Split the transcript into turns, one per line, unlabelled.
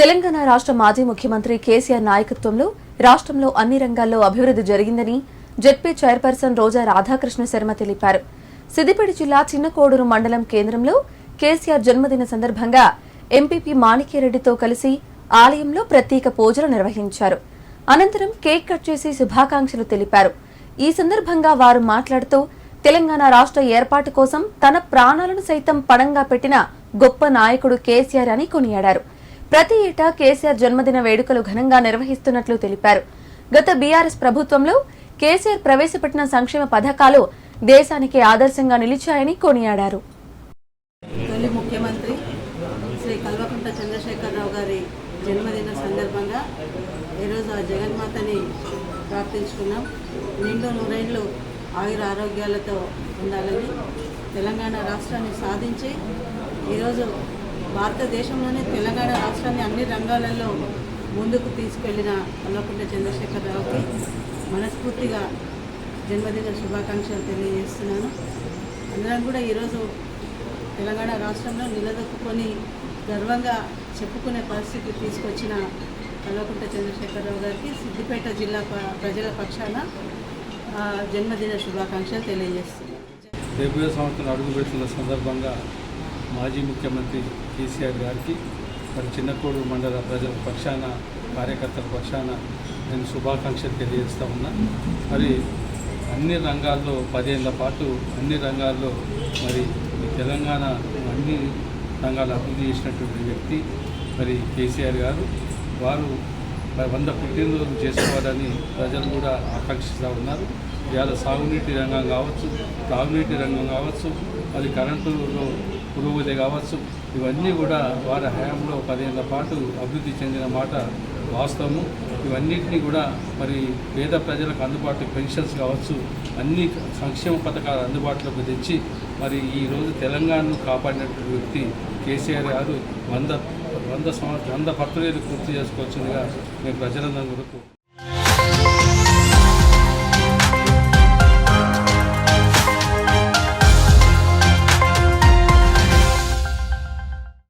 తెలంగాణ రాష్ట్ర మాజీ ముఖ్యమంత్రి కేసీఆర్ నాయకత్వంలో రాష్ట్రంలో అన్ని రంగాల్లో అభివృద్ధి జరిగిందని జెడ్పీ చైర్పర్సన్ రోజా రాధాకృష్ణ శర్మ తెలిపారు. సిద్దిపేట జిల్లా చిన్నకోడూరు మండలం కేంద్రంలో కేసీఆర్ జన్మదిన సందర్భంగా ఎంపీపీ మాణిక్యరెడ్డితో కలిసి ఆలయంలో ప్రత్యేక పూజలు నిర్వహించారు. అనంతరం కేక్ కట్ చేసి శుభాకాంక్షలు తెలిపారు. ఈ సందర్భంగా వారు మాట్లాడుతూ తెలంగాణ రాష్ట్ర ఏర్పాటు కోసం తన ప్రాణాలను సైతం పణంగా పెట్టిన గొప్ప నాయకుడు కేసీఆర్ అని కొనియాడారు. ప్రతి ఏటా కేసీఆర్ జన్మదిన వేడుకలు ఘనంగా నిర్వహిస్తున్నట్లు తెలిపారు. గత బీఆర్ఎస్ ప్రభుత్వంలో కేసీఆర్ ప్రవేశపెట్టిన సంక్షేమ పథకాలు దేశానికి ఆదర్శంగా నిలిచాయని కొనియాడారు.
తొలి ముఖ్యమంత్రి శ్రీ కల్వకుంట చంద్రశేఖరరావు గారి జన్మదిన సందర్భంగా ఈరోజు ఆ జగన్మాతని ప్రార్థించుకున్నాం. నిండు నూరేళ్ళు ఆయుర ఆరోగ్యాలతో ఉండాలని తెలంగాణ రాష్ట్రాన్ని సాధించి ఈరోజు భారతదేశంలోనే తెలంగాణ రాష్ట్రాన్ని అన్ని రంగాలలో ముందుకు తీసుకెళ్ళిన కల్వకుంట్ల చంద్రశేఖరరావుకి మనస్ఫూర్తిగా జన్మదిన శుభాకాంక్షలు తెలియజేస్తున్నాను. అందరం కూడా ఈరోజు తెలంగాణ రాష్ట్రంలో నిలదొక్కుని గర్వంగా చెప్పుకునే పరిస్థితి తీసుకొచ్చిన కల్వకుంట చంద్రశేఖరరావు గారికి సిద్దిపేట జిల్లా ప్రజల పక్షాన జన్మదిన శుభాకాంక్షలు తెలియజేస్తున్నాను.
డెబ్బై సంవత్సరం అడుగుపెట్టిన సందర్భంగా మాజీ ముఖ్యమంత్రి కేసీఆర్ గారికి మరి చిన్నకోడు మండల ప్రజల పక్షాన కార్యకర్తల పక్షాన నేను శుభాకాంక్షలు తెలియజేస్తూ ఉన్నా. మరి అన్ని రంగాల్లో పదేళ్ళ పాటు అన్ని రంగాల్లో మరి తెలంగాణ అన్ని రంగాలు అభివృద్ధి చేసినటువంటి వ్యక్తి మరి కేసీఆర్ గారు. వారు వంద పుట్టినరోజు చేసుకోవాలని ప్రజలు కూడా ఆకాంక్షిస్తూ ఉన్నారు. ఇవాళ సాగునీటి రంగం కావచ్చు తాగునీటి రంగం కావచ్చు అది కరెంటులో పురోగతి కావచ్చు ఇవన్నీ కూడా వారి హయాంలో పదేళ్ళ పాటు అభివృద్ధి చెందిన మాట వాస్తవము. ఇవన్నింటినీ కూడా మరి పేద ప్రజలకు అందుబాటులో పెన్షన్స్ కావచ్చు అన్ని సంక్షేమ పథకాలు అందుబాటులోకి తెచ్చి మరి ఈరోజు తెలంగాణను కాపాడినటువంటి వ్యక్తి కేసీఆర్ గారు వంద వంద సంవత్సరం వంద పత్రులు పూర్తి చేసుకోవచ్చుగా నేను ప్రజలందరూ కూడా